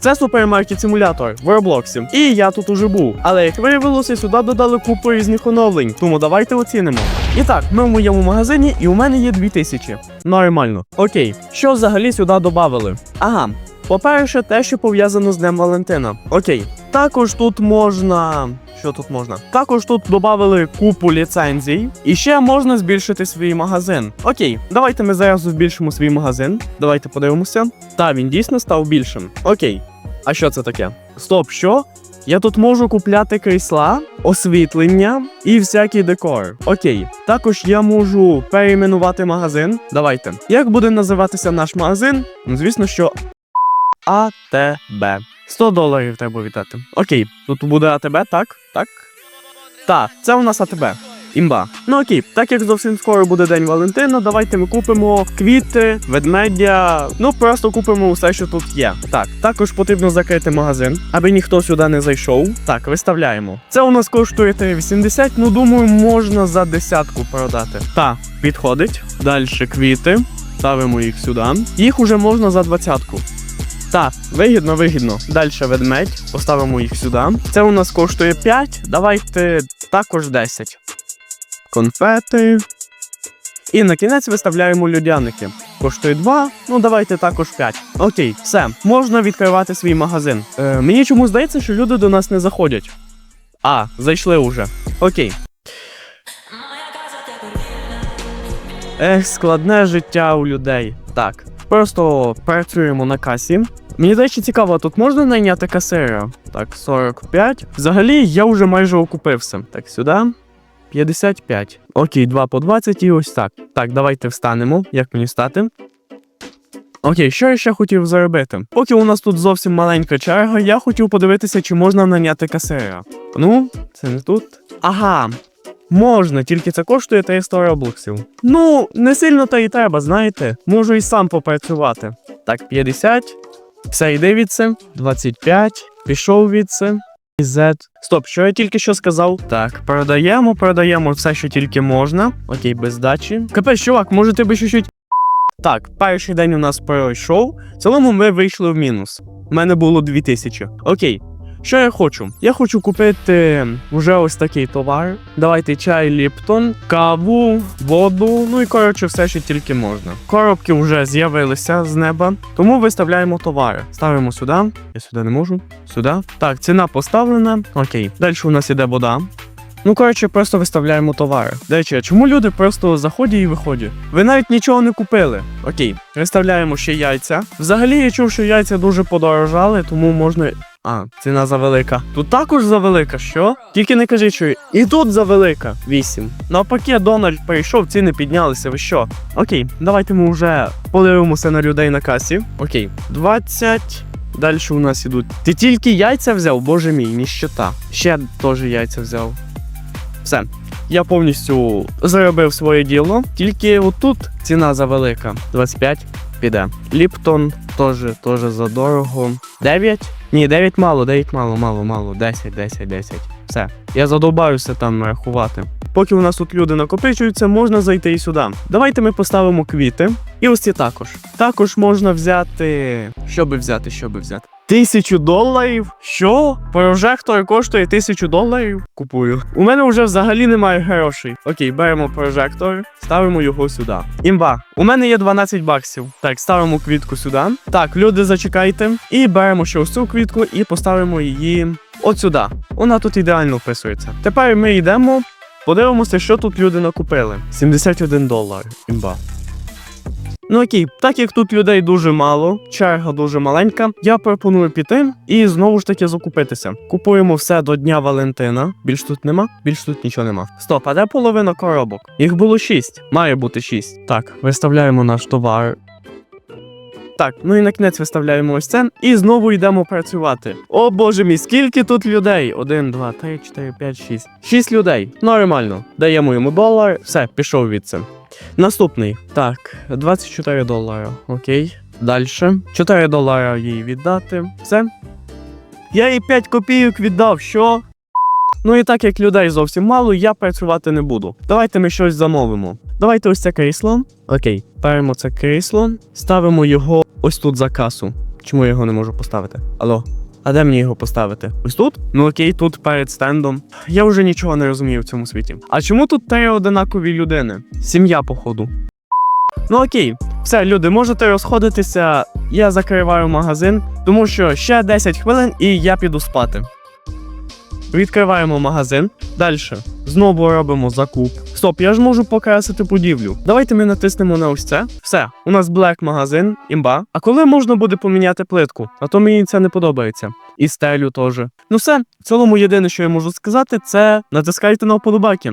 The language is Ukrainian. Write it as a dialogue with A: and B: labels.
A: Це супермаркет симулятор в Роблоксі. І я тут уже був. Але як виявилося, сюди додали купу різних оновлень. Тому давайте оцінимо. І так, ми в моєму магазині, і у мене є 2000. Нормально. Окей, що взагалі сюди додали? Ага. По-перше, те, що пов'язано з Днем Валентина. Окей. Також тут можна. Що тут можна? Також тут додали купу ліцензій, і ще можна збільшити свій магазин. Окей, давайте ми зараз збільшимо свій магазин. Давайте подивимося. Та він дійсно став більшим. Окей. А що це таке? Стоп, що? Я тут можу купляти крісла, освітлення і всякий декор. Окей. Також я можу перейменувати магазин. Давайте. Як буде називатися наш магазин? Ну, звісно, що АТБ. 100 доларів треба віддати. Окей, тут буде АТБ, так? Так? Так, це у нас АТБ. Імба. Ну окей, так як зовсім скоро буде День Валентина, давайте ми купимо квіти, ведмедя. Ну просто купимо усе, що тут є. Так, також потрібно закрити магазин, аби ніхто сюди не зайшов. Так, виставляємо. Це у нас коштує 3,80, ну думаю, можна за десятку продати. Так, підходить. Далі квіти. Ставимо їх сюди. Їх уже можна за двадцятку. Так, вигідно, вигідно. Далі ведмедь, поставимо їх сюди. Це у нас коштує 5, давайте також 10. Конфети. І на кінець виставляємо людяники. Коштує 2, ну давайте також 5. Окей, все, можна відкривати свій магазин. Е, мені чому здається, що люди до нас не заходять. А, зайшли уже. Окей. Ех, складне життя у людей. Так, просто працюємо на касі. Мені речі, цікаво, тут можна найняти касира? Так, 45. Взагалі, я вже майже окупився. Так, сюди. 55. Окей, 2 по 20 і ось так. Так, давайте встанемо. Як мені стати? Окей, що я ще хотів заробити? Поки у нас тут зовсім маленька черга, я хотів подивитися, чи можна наняти касира. Ну, це не тут. Ага, Можна, тільки це коштує 300 роблоксів. Ну, не сильно та й треба, знаєте. Можу і сам попрацювати. Так, 50. Все, йди від 25. Пішов від Z. Стоп, що я тільки що сказав? Так, продаємо, продаємо все, що тільки можна. Окей, без здачі. Капець, чувак, може ти би чуть-чуть. Так, перший день у нас пройшов. В цілому ми вийшли в мінус. У мене було 2000. Окей. Що я хочу? Я хочу купити вже ось такий товар. Давайте чай Ліптон, каву, воду, ну і коротше, все, що тільки можна. Коробки вже з'явилися з неба, тому виставляємо товари. Ставимо сюди. Я сюди не можу. Сюди. Так, ціна поставлена. Окей. Далі у нас іде вода. Ну, коротше, просто виставляємо товари. До речі, чому люди просто заходять і виходять? Ви навіть нічого не купили. Окей, виставляємо ще яйця. Взагалі я чув, що яйця дуже подорожали, тому можна. А, ціна завелика. Тут також завелика, що? Тільки не кажи, що і тут завелика. 8. Навпаки, Дональд прийшов, ціни піднялися. Ви що? Окей, давайте ми вже подивимося на людей на касі. Окей, 20. Далі у нас ідуть. Ти тільки яйця взяв, боже мій, ніщота. Ще теж яйця взяв. Все. Я повністю заробив своє діло. Тільки отут ціна завелика. 25 піде. Ліптон теж, теж задорого. 9? Ні, 9 мало, 9 мало, мало, мало. 10, 10, 10. Все. Я задовбаюся там рахувати. Поки у нас тут люди накопичуються, можна зайти і сюди. Давайте ми поставимо квіти. І ось ці також. Також можна взяти. Що би взяти, що би взяти? Тисячу доларів? Що? Прожектор коштує тисячу доларів? Купую. У мене вже взагалі немає грошей. Окей, беремо прожектор, ставимо його сюди. Імба. У мене є 12 баксів. Так, ставимо квітку сюди. Так, люди, зачекайте. І беремо ще ось цю квітку і поставимо її от сюди. Вона тут ідеально вписується. Тепер ми йдемо. Подивимося, що тут люди накупили. 71 долар. Імба. Ну окей, так як тут людей дуже мало, черга дуже маленька, я пропоную піти і знову ж таки закупитися. Купуємо все до Дня Валентина. Більш тут нема, більш тут нічого нема. Стоп, а де половина коробок? Їх було 6. Має бути 6. Так, виставляємо наш товар. Так, ну і на кінець виставляємо ось це і знову йдемо працювати. О боже мій, скільки тут людей? Один, два, три, чотири, п'ять, шість. Шість людей. Нормально. Даємо йому долар. Все, пішов від це. Наступний. Так, 24 долари. Окей. Далі. 4 долари їй віддати. Все. Я їй 5 копійок віддав, що? Ну і так як людей зовсім мало, я працювати не буду. Давайте ми щось замовимо. Давайте ось це крісло. Окей, беремо це крісло, ставимо його ось тут за касу. Чому я його не можу поставити? Алло. А де мені його поставити? Ось тут? Ну окей, тут перед стендом. Я вже нічого не розумію в цьому світі. А чому тут три одинакові людини? Сім'я, походу. Ну окей, все, люди, можете розходитися. Я закриваю магазин, тому що ще 10 хвилин і я піду спати. Відкриваємо магазин. Далі. Знову робимо закуп. Стоп, я ж можу покрасити будівлю. Давайте ми натиснемо на ось це. Все, у нас блек магазин, імба. А коли можна буде поміняти плитку? А то мені це не подобається. І стелю теж. Ну все, в цілому єдине, що я можу сказати, це натискайте на вподобайки.